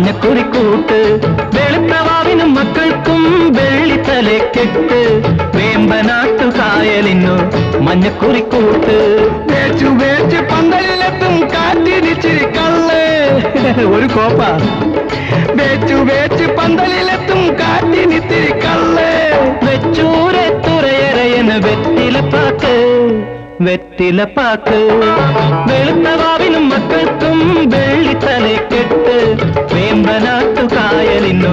മഞ്ഞക്കുറിക്കൂട്ട് വെളുത്തവാവിനും മക്കൾക്കും വെള്ളിത്തലക്കെട്ട് വേമ്പനാട്ടു കായലിനു മഞ്ഞക്കുറിക്കൂട്ട്. വേച്ചു വേച്ച് പന്തലിലെത്തും കാറ്റിരിച്ചിരി കള്ള്. ഒരു കോപ്പ. വേച്ചു വേച്ച് പന്തലിലെത്തും കാറ്റിനിത്തിരി വെറ്റിലപ്പാക്ക്. വെളുത്തവാവിനും മക്കൾക്കും വെള്ളിത്തലക്കെട്ട് വേമ്പനാട്ടു കായലിനു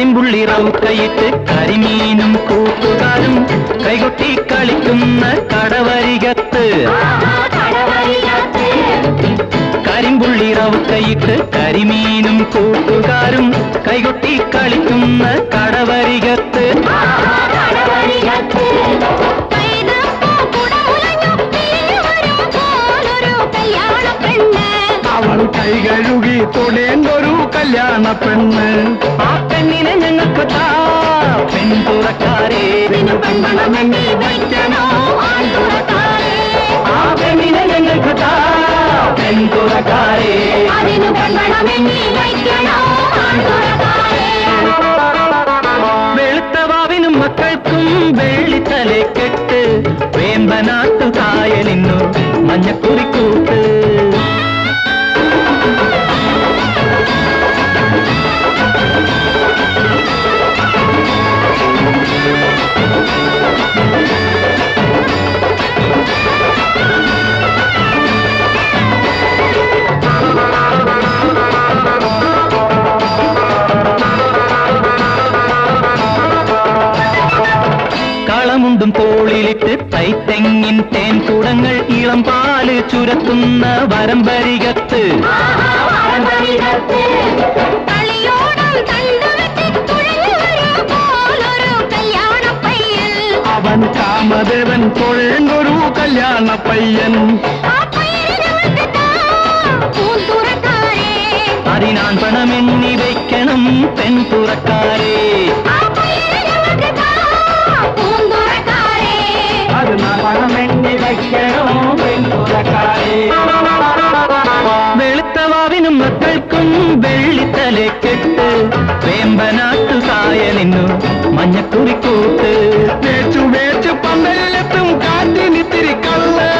കരിമ്പുള്ളി റൗക്കയിട്ട് കരിമീനും കൂട്ടുകാരും കൈകൊട്ടി കളിക്കുന്ന കടവരികത്ത്. കരിമ്പുള്ളി റൗക്കയിട്ട് കരിമീനും കൂട്ടുകാരും കൈകൊട്ടി കളിക്കുന്ന കടവരികത്ത്. അവൾ കൈ കഴുകി തൊടേണ്ടൊരു കല്യാണ പെണ്ണ്. ആ പെണ്ണിനെ ഞങ്ങൾക്ക് താ. പെൺതുറക്കാരേ പെൺമണമെന്നെ വയ്ക്കണോ. ആ പെണ്ണിനെ ഞങ്ങൾക്ക് താ. പെൺതുറക്കാരേ വെളുത്തവാവിനും മക്കൾക്കും വെള്ളിത്തലക്കെട്ട് വേമ്പനാട്ടു കായലിന്നു മഞ്ഞക്കുറിക്കൂട്ട് കളമുണ്ടും തോളിലിട്ട് തൈത്തെങ്ങിൻ തേൻ കുടങ്ങൾ ഇളം പാല് ചുരത്തുന്ന വരമ്പരികത്ത് അവൻ കാമദേവൻ തൊഴേണ്ടൊരു കല്യാണ പയ്യൻ അതിനാൻ പണമെണ്ണി വയ്ക്കണം പെൺതുറക്കാരേ അത് മഞ്ഞക്കുറിക്കൂട്ട് വേച്ചു വേച്ച് പന്തലിലെത്തും കാറ്റിനിത്തിരി കള്ള്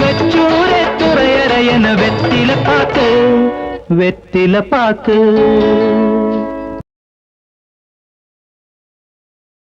വെച്ചൂരെ തുറയറയന വെറ്റിലപ്പാക്ക് വെറ്റിലപ്പാക്ക്